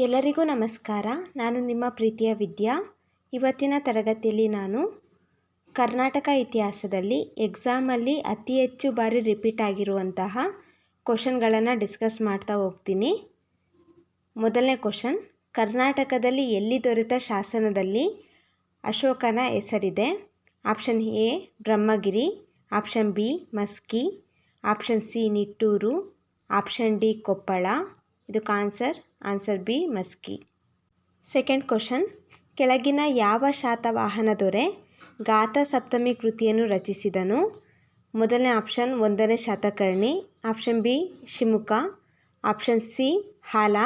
ಎಲ್ಲರಿಗೂ ನಮಸ್ಕಾರ. ನಾನು ನಿಮ್ಮ ಪ್ರೀತಿಯ ವಿದ್ಯಾ. ಇವತ್ತಿನ ತರಗತಿಯಲ್ಲಿ ನಾನು ಕರ್ನಾಟಕ ಇತಿಹಾಸದಲ್ಲಿ ಎಕ್ಸಾಮಲ್ಲಿ ಅತಿ ಹೆಚ್ಚು ಬಾರಿ ರಿಪೀಟ್ ಆಗಿರುವಂತಹ ಕ್ವಶನ್ಗಳನ್ನು ಡಿಸ್ಕಸ್ ಮಾಡ್ತಾ ಹೋಗ್ತೀನಿ. ಮೊದಲನೇ ಕ್ವಶನ್, ಕರ್ನಾಟಕದಲ್ಲಿ ಎಲ್ಲಿ ದೊರೆತ ಶಾಸನದಲ್ಲಿ ಅಶೋಕನ ಹೆಸರಿದೆ? Option A, Brahmagiri. Option B, Maski. Option C, Nittur. Option D, Koppal. ಇದಕ್ಕೆ answer answer B Maski second question ಕೆಳಗಿನ ಯಾವ ಶಾತವಾಹನ ದೊರೆ ಗಾತ ಸಪ್ತಮಿ ಕೃತಿಯನ್ನು ರಚಿಸಿದನು? ಮೊದಲನೇ ಆಪ್ಷನ್ ಒಂದನೇ Satakarni. Option B Simuka option C Hala.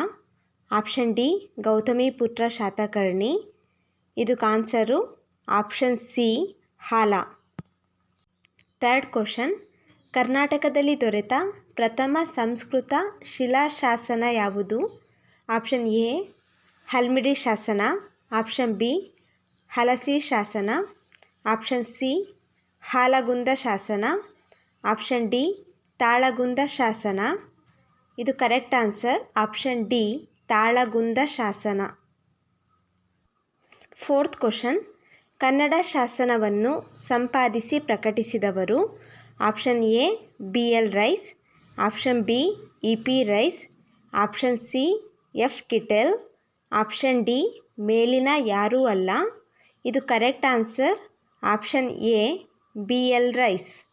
Option D Gautamiputra Satakarni. ಇದಕ್ಕೆ answer option C Hala. Third question ಕರ್ನಾಟಕದಲ್ಲಿ ದೊರೆತ ಪ್ರಥಮ ಸಂಸ್ಕೃತ ಶಿಲಾಶಾಸನ ಯಾವುದು? ಆಪ್ಷನ್ ಎ, ಹಲ್ಮಿಡಿ ಶಾಸನ. ಆಪ್ಷನ್ ಬಿ, ಹಲಸಿ ಶಾಸನ. ಆಪ್ಷನ್ ಸಿ, ಹಾಲಗುಂದ ಶಾಸನ. ಆಪ್ಷನ್ ಡಿ, ತಾಳಗುಂದ ಶಾಸನ. ಇದು correct answer. Option D, Talagunda ಶಾಸನ. Fourth question. ಕನ್ನಡ ಶಾಸನವನ್ನು ಸಂಪಾದಿಸಿ ಪ್ರಕಟಿಸಿದವರು option A, B L Rice. Option B, E P Rice. Option C F Kittel, option D, ಮೇಲಿನ ಯಾರೂ ಅಲ್ಲ. ಇದು correct answer, option A, B L Rice.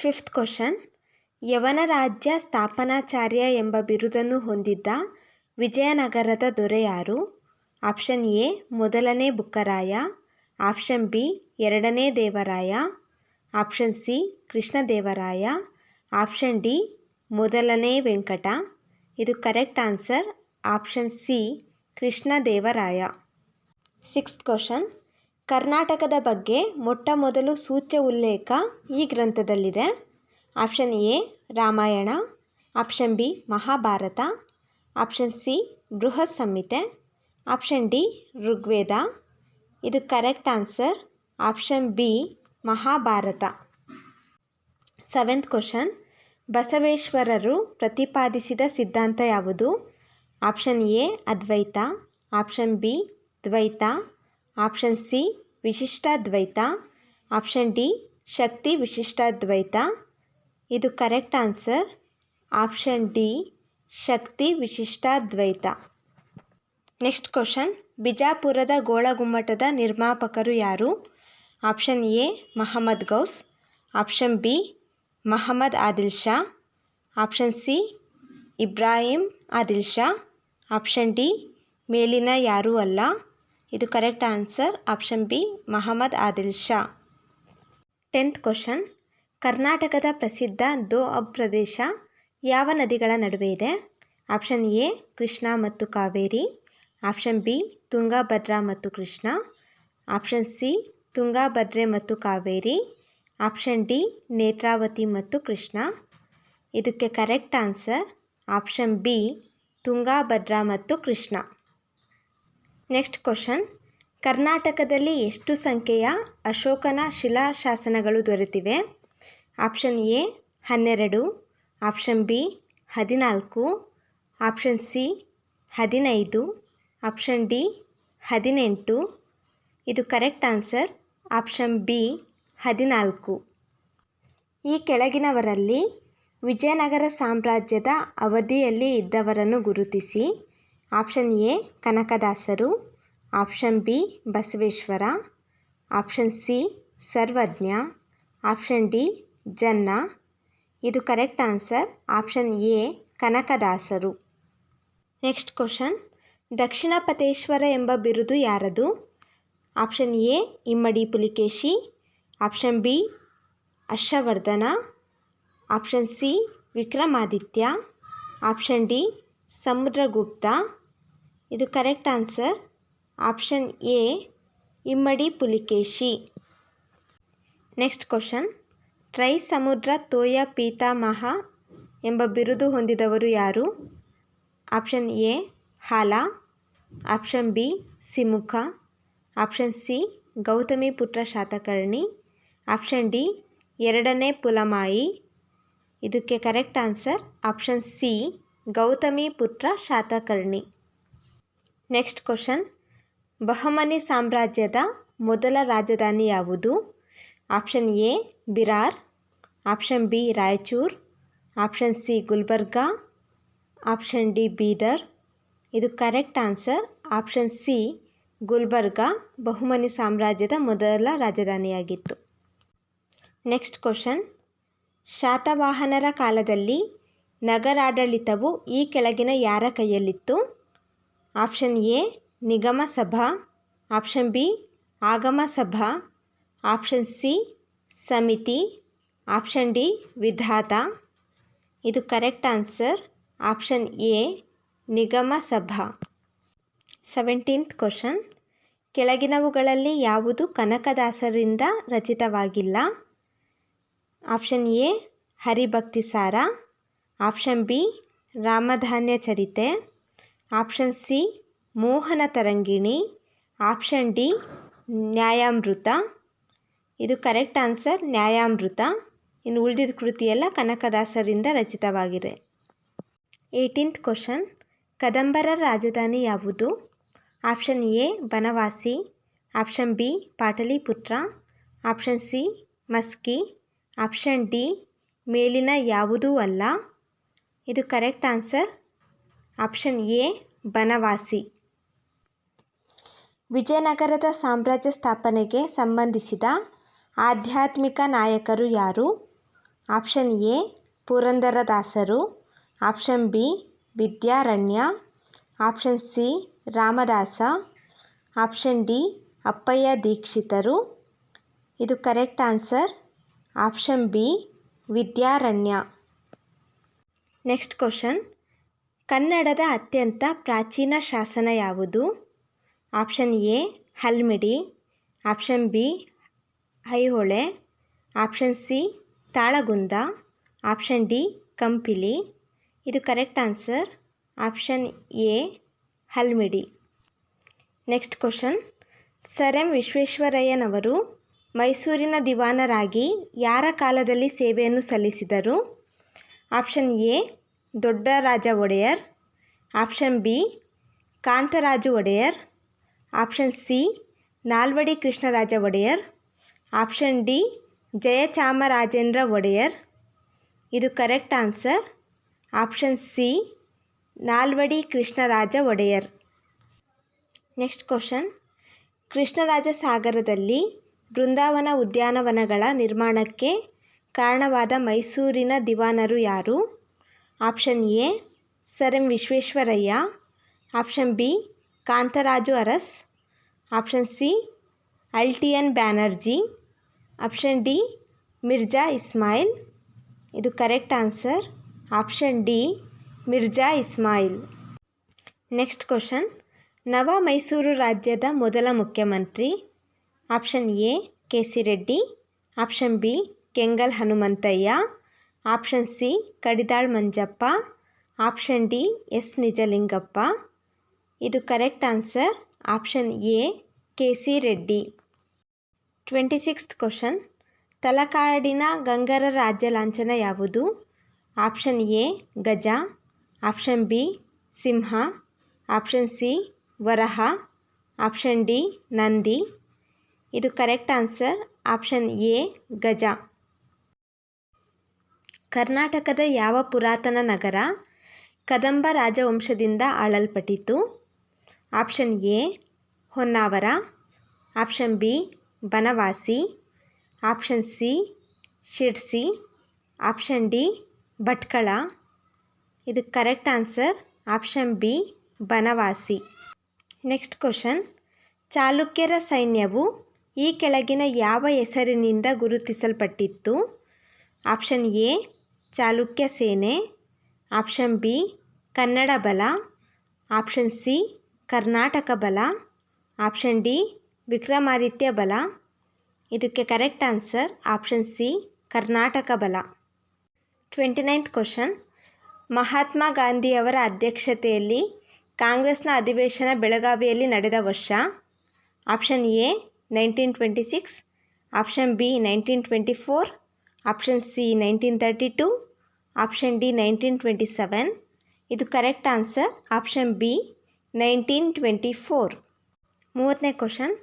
Fifth question, ಯವನ ರಾಜ್ಯ ಸ್ಥಾಪನಾಚಾರ್ಯ ಎಂಬ ಬಿರುದನ್ನು ಹೊಂದಿದ್ದ ವಿಜಯನಗರದ ದೊರೆ ಯಾರು? ಆಪ್ಷನ್ ಎ, ಮೊದಲನೇ ಬುಕ್ಕರಾಯ. ಆಪ್ಷನ್ ಬಿ, ಎರಡನೇ Devaraya. Option C, Krishnadevaraya. Option D, ಮೊದಲನೇ ವೆಂಕಟ. ಇದು correct answer option C, Krishnadevaraya. Sixth question, ಕರ್ನಾಟಕದ ಬಗ್ಗೆ ಮೊಟ್ಟ ಮೊದಲು ಸೂಚ್ಯ ಉಲ್ಲೇಖ ಈ ಗ್ರಂಥದಲ್ಲಿದೆ. Option A, Ramayana. Option B, Mahabharata. Option C, Brihat Samhita. Option D, Rigveda. ಇದು correct answer option B, Mahabharata. Seventh question ಬಸವೇಶ್ವರರು ಪ್ರತಿಪಾದಿಸಿದ ಸಿದ್ಧಾಂತ ಯಾವುದು? Option A, Advaita. Option B, Dvaita. Option C Vishishtadvaita option D, Shakti Vishishtadvaita ಇದು correct answer. Option D, Shakti Vishishtadvaita next question. ಬಿಜಾಪುರದ ಗೋಳಗುಮ್ಮಟದ ನಿರ್ಮಾಪಕರು ಯಾರು? Option A, Mohammed Ghaus. Option B Mohammed Adil Shah option C Ibrahim Adil Shah option D ಮೇಲಿನ ಯಾರೂ ಅಲ್ಲ ಇದು correct answer option B Mohammed Adil Shah tenth question ಕರ್ನಾಟಕದ ಪ್ರಸಿದ್ಧ ದೋ ಅಬ್ ಪ್ರದೇಶ ಯಾವ ನದಿಗಳ ನಡುವೆ ಇದೆ? ಆಪ್ಷನ್ ಎ ಕೃಷ್ಣ ಮತ್ತು ಕಾವೇರಿ. ಆಪ್ಷನ್ ಬಿ ತುಂಗಾಭದ್ರಾ ಮತ್ತು ಕೃಷ್ಣ. ಆಪ್ಷನ್ ಸಿ ತುಂಗಾಭದ್ರೆ ಮತ್ತು ಕಾವೇರಿ. ಆಪ್ಷನ್ ಡಿ, ನೇತ್ರಾವತಿ ಮತ್ತು ಕೃಷ್ಣ. ಇದಕ್ಕೆ correct answer option B Tungabhadra ಮತ್ತು ಕೃಷ್ಣ. ನೆಕ್ಸ್ಟ್ ಕ್ವಶನ್, ಕರ್ನಾಟಕದಲ್ಲಿ ಎಷ್ಟು ಸಂಖ್ಯೆಯ ಅಶೋಕನ ಶಿಲಾಶಾಸನಗಳು ದೊರೆತಿವೆ? ಆಪ್ಷನ್ ಎ, ಹನ್ನೆರಡು. ಆಪ್ಷನ್ ಬಿ, ಹದಿನಾಲ್ಕು. ಆಪ್ಷನ್ ಸಿ, ಹದಿನೈದು. ಆಪ್ಷನ್ ಡಿ, ಹದಿನೆಂಟು. ಇದು ಕರೆಕ್ಟ್ ಆನ್ಸರ್ ಆಪ್ಷನ್ ಬಿ ಹದಿನಾಲ್ಕು. ಈ ಕೆಳಗಿನವರಲ್ಲಿ ವಿಜಯನಗರ ಸಾಮ್ರಾಜ್ಯದ ಅವಧಿಯಲ್ಲಿ ಇದ್ದವರನ್ನು ಗುರುತಿಸಿ, ಆಪ್ಷನ್ ಎ ಕನಕದಾಸರು, option B Basaveshwara, option C Sarvajna, option D Janna. ಇದು ಕರೆಕ್ಟ್ ಆನ್ಸರ್, ಆಪ್ಷನ್ ಎ ಕನಕದಾಸರು. ನೆಕ್ಸ್ಟ್ ಕ್ವಶನ್ ದಕ್ಷಿಣಪತೇಶ್ವರ ಎಂಬ ಬಿರುದು ಯಾರದು? Option A Immadi Pulakeshi option B, Harshavardhana. Option C, Vikramaditya. Option D, Samudragupta. ಇದು correct answer. Option A, Immadi Pulakeshi. Next question. Try ಸಮುದ್ರ ತೋಯ ಪೀತಾಮಹ ಎಂಬ ಬಿರುದು ಹೊಂದಿದವರು ಯಾರು? Option A, Hala. Option B, Simukha. Option C, Gautami Putra Satakarni. Option D ಎರಡನೇ ಪುಲಮಾಯಿ. ಇದಕ್ಕೆ correct answer option C Gautami Putra Satakarni. Next question Bahmani ಸಾಮ್ರಾಜ್ಯದ ಮೊದಲ ರಾಜಧಾನಿ ಯಾವುದು? Option A Berar. Option B Raichur. Option C Gulbarga. Option D Bidar. ಇದು correct answer option C Gulbarga, Bahmani ಸಾಮ್ರಾಜ್ಯದ ಮೊದಲ ರಾಜಧಾನಿಯಾಗಿತ್ತು. Next question ಶಾತವಾಹನರ ಕಾಲದಲ್ಲಿ ನಗರಾಡಳಿತವು ಈ ಕೆಳಗಿನ ಯಾರ ಕೈಯಲ್ಲಿತ್ತು? ಆಪ್ಷನ್ ಎ ನಿಗಮ ಸಭಾ. ಆಪ್ಷನ್ ಬಿ ಆಗಮ ಸಭಾ. ಆಪ್ಷನ್ ಸಿ ಸಮಿತಿ. ಆಪ್ಷನ್ ಡಿ ವಿಧಾತ. ಇದು ಕರೆಕ್ಟ್ ಆನ್ಸರ್ ಆಪ್ಷನ್ ಎ ನಿಗಮ ಸಭಾ. ಸೆವೆಂಟೀನ್ತ್ ಕ್ವಶನ್ ಕೆಳಗಿನವುಗಳಲ್ಲಿ ಯಾವುದು ಕನಕದಾಸರಿಂದ ರಚಿತವಾಗಿಲ್ಲ? Option A, Haribhakti Sara. Option B, Ramadhanya Charite. Option C, Mohana Tarangini. Option D, Nyayamrita. ಇದು ಕರೆಕ್ಟ್ ಆನ್ಸರ್, ನ್ಯಾಯಾಮೃತ. ಇನ್ನು ಉಳಿದಿದ್ದ ಕೃತಿಯೆಲ್ಲ ಕನಕದಾಸರಿಂದ ರಚಿತವಾಗಿದೆ. ಏಯ್ಟೀನ್ತ್ ಕ್ವಶನ್, ಕದಂಬರ ರಾಜಧಾನಿ ಯಾವುದು? Option A, Banavasi. Option B, Pataliputra. Option C, Maski. Option D ಮೇಲಿನ ಯಾವುದೂ ಅಲ್ಲ. ಇದು correct answer option A Banavasi. ವಿಜಯನಗರದ ಸಾಮ್ರಾಜ್ಯ ಸ್ಥಾಪನೆಗೆ ಸಂಬಂಧಿಸಿದ ಆಧ್ಯಾತ್ಮಿಕ ನಾಯಕರು ಯಾರು? ಆಪ್ಷನ್ ಎ ಪುರಂದರದಾಸರು. Option B Vidyaranya. Option C Ramadasa. Option D Appayya ದೀಕ್ಷಿತರು. ಇದು correct answer option B, Vidyaranya. Next question. ಕನ್ನಡದ ಅತ್ಯಂತ ಪ್ರಾಚೀನ ಶಾಸನ ಯಾವುದು? Option A, Halmidi. Option B, Aihole. Option C, Talagunda. Option D, Kampili. ಇದು correct answer. Option A, Halmidi. Next question. Sir M ವಿಶ್ವೇಶ್ವರಯ್ಯನವರು ಮೈಸೂರಿನ ದಿವಾನರಾಗಿ ಯಾರ ಕಾಲದಲ್ಲಿ ಸೇವೆಯನ್ನು ಸಲ್ಲಿಸಿದರು? Option A, Doddaraja Wodeyar. Option B, Kantharaju Wodeyar. Option C, Nalvadi Krishnaraja Wodeyar. Option D, Jayachamarajendra Wodeyar. ಇದು correct answer. Option C, Nalvadi Krishnaraja Wodeyar. Next question. Krishnaraja ಸಾಗರದಲ್ಲಿ ಬೃಂದಾವನ ಉದ್ಯಾನವನಗಳ ನಿರ್ಮಾಣಕ್ಕೆ ಕಾರಣವಾದ ಮೈಸೂರಿನ ದಿವಾನರು ಯಾರು? Option A, sir M Visvesvaraya. Option B, Kantharaju Urs. Option C, Albion Banerjee. Option D, Mirza Ismail. ಇದು correct answer. Option D, Mirza Ismail. Next question. ನವ ಮೈಸೂರು ರಾಜ್ಯದ ಮೊದಲ ಮುಖ್ಯಮಂತ್ರಿ option A K C Reddy. Option B, Kengal Hanumanthaiah. Option C, Kadidal Manjappa. Option D, S. Nijalingappa. ಇದು correct answer. Option A K C Reddy. Twenty sixth question. ತಲಕಾಡಿನ ಗಂಗರ ರಾಜ್ಯ ಲಾಂಛನ ಯಾವುದು? Option A, ಗಜ. ಆಪ್ಷನ್ ಬಿ, ಸಿಂಹ. Option C, Varaha. Option D, Nandi. ಇದು correct answer, option A, ಗಜ. ಕರ್ನಾಟಕದ ಯಾವ ಪುರಾತನ ನಗರ Kadamba ರಾಜವಂಶದಿಂದ ಆಳಲ್ಪಟ್ಟಿತು option A, Honnavar. Option B, Banavasi. Option C, Sirsi. Option D, Bhatkal. ಇದು correct answer, option B, Banavasi. Next question, ಚಾಲುಕ್ಯರ ಸೈನ್ಯವು ಈ ಕೆಳಗಿನ ಯಾವ ಹೆಸರಿನಿಂದ ಗುರುತಿಸಲ್ಪಟ್ಟಿತ್ತು? ಆಪ್ಷನ್ ಎ, ಚಾಲುಕ್ಯ ಸೇನೆ. ಆಪ್ಷನ್ ಬಿ, ಕನ್ನಡ ಬಲ. ಆಪ್ಷನ್ ಸಿ, ಕರ್ನಾಟಕ ಬಲ. ಆಪ್ಷನ್ ಡಿ, ವಿಕ್ರಮಾದಿತ್ಯ ಬಲ. ಇದಕ್ಕೆ correct answer option C, Karnataka ಬಲ. Twenty ninth question. ಮಹಾತ್ಮ ಗಾಂಧಿಯವರ ಅಧ್ಯಕ್ಷತೆಯಲ್ಲಿ ಕಾಂಗ್ರೆಸ್ನ ಅಧಿವೇಶನ ಬೆಳಗಾವಿಯಲ್ಲಿ ನಡೆದ ವರ್ಷ. Option A nineteen twenty six option B nineteen twenty four option C nineteen thirty two option D nineteen twenty seven ಇದು correct answer option B nineteen twenty four ಮೂವತ್ತನೇ ಕ್ವಶನ್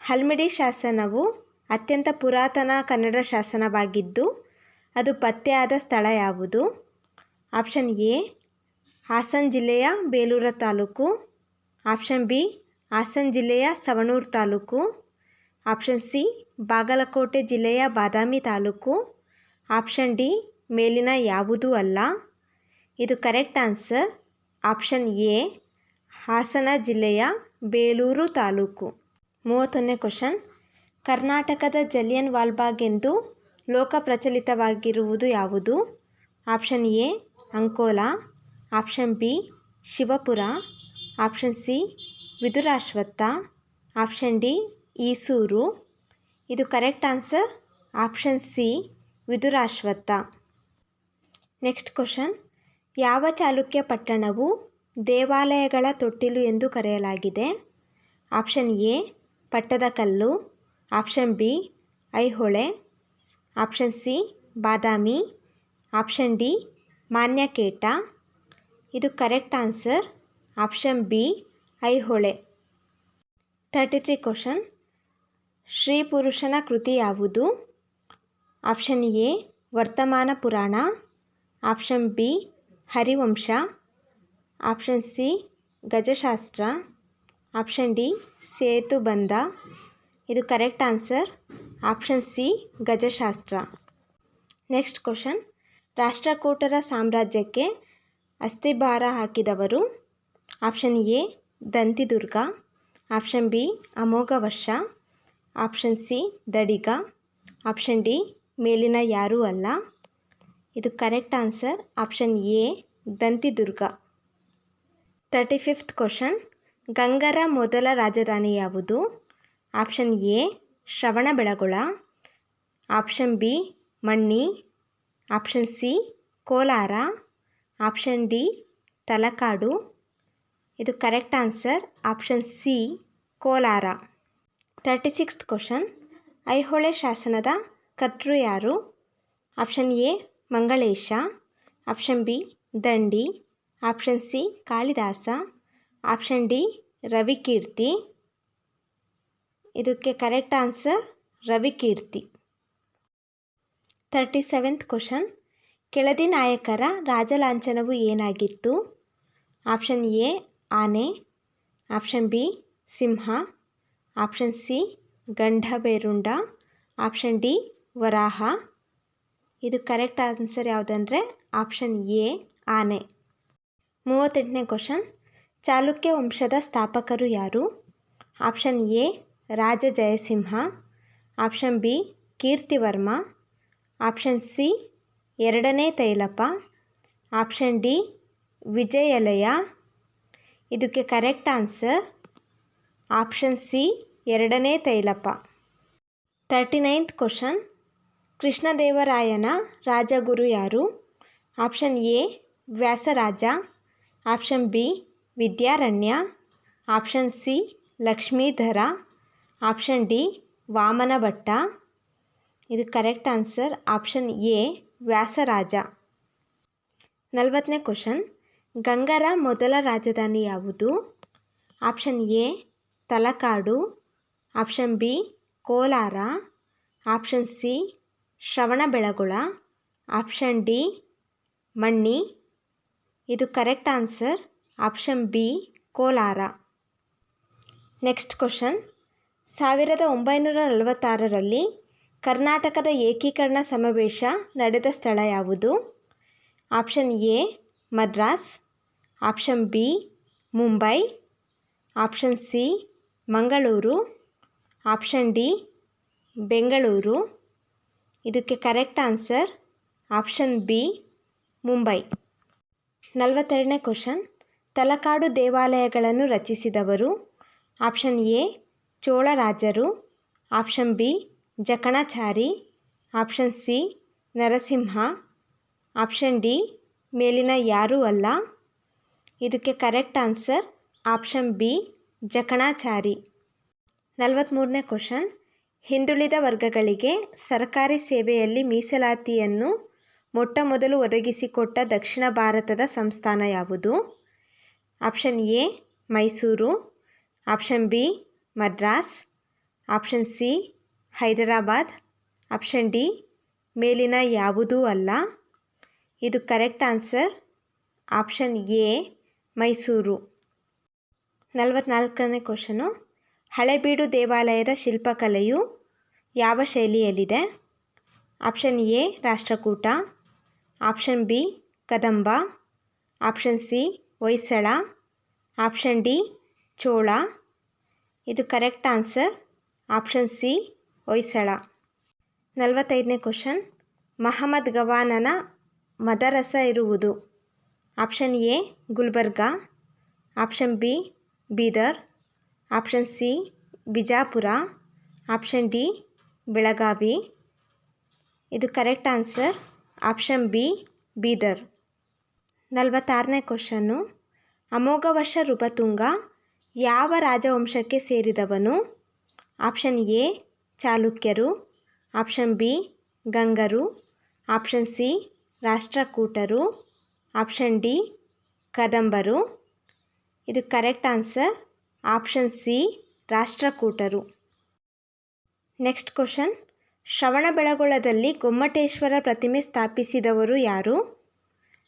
ಹಲ್ಮಿಡಿ ಶಾಸನವು ಅತ್ಯಂತ ಪುರಾತನ ಕನ್ನಡ ಶಾಸನವಾಗಿದ್ದು, ಅದು ಪತ್ತೆಯಾದ ಸ್ಥಳ ಯಾವುದು? ಆಪ್ಷನ್ ಎ ಹಾಸನ ಜಿಲ್ಲೆಯ ಬೇಲೂರ ತಾಲೂಕು ಆಪ್ಷನ್ ಬಿ ಹಾಸನ ಜಿಲ್ಲೆಯ ಸವಣೂರು ತಾಲೂಕು ಆಪ್ಷನ್ ಸಿ, ಬಾಗಲಕೋಟೆ ಜಿಲ್ಲೆಯ ಬಾದಾಮಿ ತಾಲೂಕು. ಆಪ್ಷನ್ ಡಿ, ಮೇಲಿನ ಯಾವುದೂ ಅಲ್ಲ. ಇದು correct answer. Option A, Hassan ಜಿಲ್ಲೆಯ ಬೇಲೂರು ತಾಲೂಕು. ಮೂವತ್ತೊಂದನೇ ಕ್ವಶನ್. ಕರ್ನಾಟಕದ ಜಲಿಯನ್ ವಾಲ್ಬಾಗ್ ಎಂದು ಲೋಕ ಪ್ರಚಲಿತವಾಗಿರುವುದು ಯಾವುದು? Option A, Ankola. Option B, Shivapura. Option C, Vidurashwatha. Option D Isuru ಇದು correct answer option C, Vidurashwatha. Next question. ಯಾವ ಚಾಲುಕ್ಯ ಪಟ್ಟಣವು ದೇವಾಲಯಗಳ ತೊಟ್ಟಿಲು ಎಂದು ಕರೆಯಲಾಗಿದೆ? Option A Pattadakal option B, Aihole. Option C, Badami. Option D, Manyakheta. ಇದು correct answer option B, Aihole. Thirty three question. Shri ಪುರುಷನ ಕೃತಿ ಯಾವುದು? Option A, Vardhamana Purana. Option B, Harivamsha. Option C, Gajashastra. Option D Setubandha ಇದು correct answer. Option C, Gajashastra. Next question. ರಾಷ್ಟ್ರಕೂಟರ ಸಾಮ್ರಾಜ್ಯಕ್ಕೆ ಅಸ್ಥಿಭಾರ ಹಾಕಿದವರು. Option A, Dantidurga. Option B, Amoghavarsha. Option C Dadiga. Option D ಮೇಲಿನ ಯಾರೂ ಅಲ್ಲ. ಇದು correct answer option A Dantidurga. Thirty fifth question ಗಂಗರ ಮೊದಲ ರಾಜಧಾನಿ ಯಾವುದು? Option A Shravana Shravanabelagola option B Manne. Option C Kolar. Option D Talakad. ಇದು correct answer option C Kolar. Thirty sixth question Aihole ಶಾಸನದ ಕರ್ತೃ ಯಾರು? Option A Mangalesha. Option B Dandi. Option C Kalidasa. Option D Ravikirti. ಇದಕ್ಕೆ correct answer Ravikirti. Thirty seventh question Keladi ನಾಯಕರ ರಾಜಲಾಂಛನವು ಏನಾಗಿತ್ತು? Option A ಆನೆ. Option B ಸಿಂಹ. Option C Gandaberunda option D ವರಾಹ ಇದು correct answer ಯಾವುದಂದರೆ ಆಪ್ಷನ್ ಎ ಆನೆ. ಮೂವತ್ತೆಂಟನೇ question Chalukya ವಂಶದ ಸ್ಥಾಪಕರು ಯಾರು? Option A Raja Jayasimha. Option B Kirtivarma. Option C ಎರಡನೇ ತೈಲಪ್ಪ. Option D ವಿಜಯಲಯ. ಇದಕ್ಕೆ ಕರೆಕ್ಟ್ ಆನ್ಸರ್ ಆಪ್ಷನ್ ಸಿ, ಎರಡನೇ ತೈಲಪ್ಪ. ತರ್ಟಿ ನೈನ್ತ್ ಕ್ವಶನ್, ಕೃಷ್ಣದೇವರಾಯನ ರಾಜಗುರು ಯಾರು? Option A, Vyasaraja. Option B, Vidyaranya. Option C, Lakshmidhara. Option D Vamana Bhatta ಇದು correct answer, option A, Vyasaraja. ನಲವತ್ತನೇ question, ಗಂಗರ ಮೊದಲ ರಾಜಧಾನಿ ಯಾವುದು? Option A Talakad option B Kolar option C Shravanabelagola option D Manne. ಇದು correct answer option B Kolar. Next question ಸಾವಿರದ ಒಂಬೈನೂರ ನಲವತ್ತಾರರಲ್ಲಿ ಕರ್ನಾಟಕದ ಏಕೀಕರಣ ಸಮಾವೇಶ ನಡೆದ ಸ್ಥಳ ಯಾವುದು? Option A Madras option B Mumbai option C Mangaluru, option D, Bengaluru. ಇದಕ್ಕೆ correct answer option B, Mumbai. ನಲವತ್ತೆರಡನೇ ಕ್ವಶನ್. ತಲಕಾಡು ದೇವಾಲಯಗಳನ್ನು ರಚಿಸಿದವರು option A, ಚೋಳರಾಜರು, option B, Jakanachari, option C, Narasimha, option D, ಮೇಲಿನ ಯಾರೂ ಅಲ್ಲ. ಇದಕ್ಕೆ correct answer option B Jakanachari. ನಲವತ್ತ್ಮೂರನೇ question. ಹಿಂದುಳಿದ ವರ್ಗಗಳಿಗೆ ಸರ್ಕಾರಿ ಸೇವೆಯಲ್ಲಿ ಮೀಸಲಾತಿಯನ್ನು ಮೊಟ್ಟ ಮೊದಲು ಒದಗಿಸಿಕೊಟ್ಟ ದಕ್ಷಿಣ ಭಾರತದ ಸಂಸ್ಥಾನ ಯಾವುದು? Option A, Mysuru. Option B, Madras. Option C, Hyderabad. Option D, ಮೇಲಿನ ಯಾವುದೂ ಅಲ್ಲ. ಇದು correct answer. Option A, Mysuru. ನಲವತ್ನಾಲ್ಕನೇ question, Halebidu ದೇವಾಲಯದ ಶಿಲ್ಪಕಲೆಯು ಯಾವ ಶೈಲಿಯಲ್ಲಿದೆ? Option A, Rashtrakuta. Option B, Kadamba. Option C, Hoysala. Option D, Chola. ಇದು correct answer, option C, Hoysala. ನಲವತ್ತೈದನೇ question, Mohammed ಗವಾನನ ಮದರಸ ಇರುವುದು. Option A, Gulbarga. Option B Bidar, option C, Bijapur, option D, Belagavi. ಇದು correct answer, option B, Bidar. ನಲವತ್ತಾರನೇ question Amoghavarsha Nripatunga ಯಾವ ರಾಜವಂಶಕ್ಕೆ ಸೇರಿದವನು? Option A, ಚಾಲುಕ್ಯರು. Option B, ಗಂಗರು. ಆಪ್ಷನ್ ಸಿ, ರಾಷ್ಟ್ರಕೂಟರು. ಆಪ್ಷನ್ ಡಿ, ಕದಂಬರು. ಇದು correct answer. Option C, ರಾಷ್ಟ್ರಕೂಟರು. Next question. ಶ್ರವಣಬೆಳಗೊಳದಲ್ಲಿ Gommateshwara ಪ್ರತಿಮೆ ಸ್ಥಾಪಿಸಿದವರು ಯಾರು?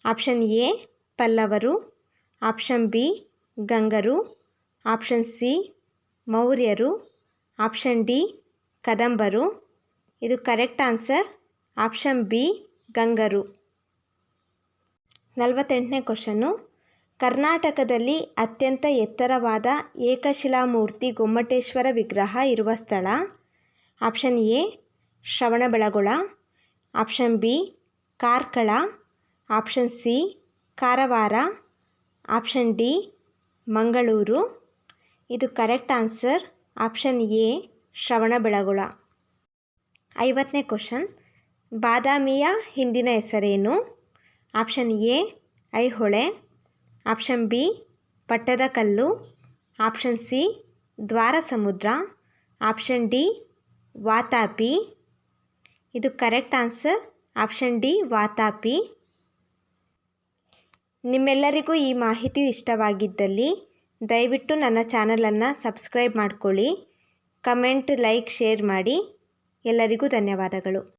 ಆಪ್ಷನ್ ಎ, ಪಲ್ಲವರು. ಆಪ್ಷನ್ ಬಿ, ಗಂಗರು. ಆಪ್ಷನ್ ಸಿ, ಮೌರ್ಯರು. ಆಪ್ಷನ್ ಡಿ, ಕದಂಬರು. ಇದು ಕರೆಕ್ಟ್ ಆನ್ಸರ್. ಆಪ್ಷನ್ ಬಿ, ಗಂಗರು. ನಲವತ್ತೆಂಟನೇ ಕ್ವಶನ್ನು ಕರ್ನಾಟಕದಲ್ಲಿ ಅತ್ಯಂತ ಎತ್ತರವಾದ ಏಕಶಿಲಾಮೂರ್ತಿ ಗೊಮ್ಮಟೇಶ್ವರ ವಿಗ್ರಹ ಇರುವ ಸ್ಥಳ. Option A, Shravanabelagola. Option B, Karkala. Option C, Karwar. Option D, Mangaluru. ಇದು correct answer. Option A, Shravanabelagola. ಐವತ್ತನೇ ಕ್ವಶನ್, ಬಾದಾಮಿಯ ಹಿಂದಿನ ಹೆಸರೇನು? Option A, Aihole. Option B Pattadakal option C Dwarasamudra option D, Vatapi. ಇದು correct answer. Option D, Vatapi. ನಿಮ್ಮೆಲ್ಲರಿಗೂ ಈ ಮಾಹಿತಿಯು ಇಷ್ಟವಾಗಿದ್ದಲ್ಲಿ ದಯವಿಟ್ಟು ನನ್ನ ಚಾನಲನ್ನು ಸಬ್ಸ್ಕ್ರೈಬ್ ಮಾಡ್ಕೊಳ್ಳಿ. ಕಮೆಂಟ್, ಲೈಕ್, ಶೇರ್ ಮಾಡಿ. ಎಲ್ಲರಿಗೂ ಧನ್ಯವಾದಗಳು.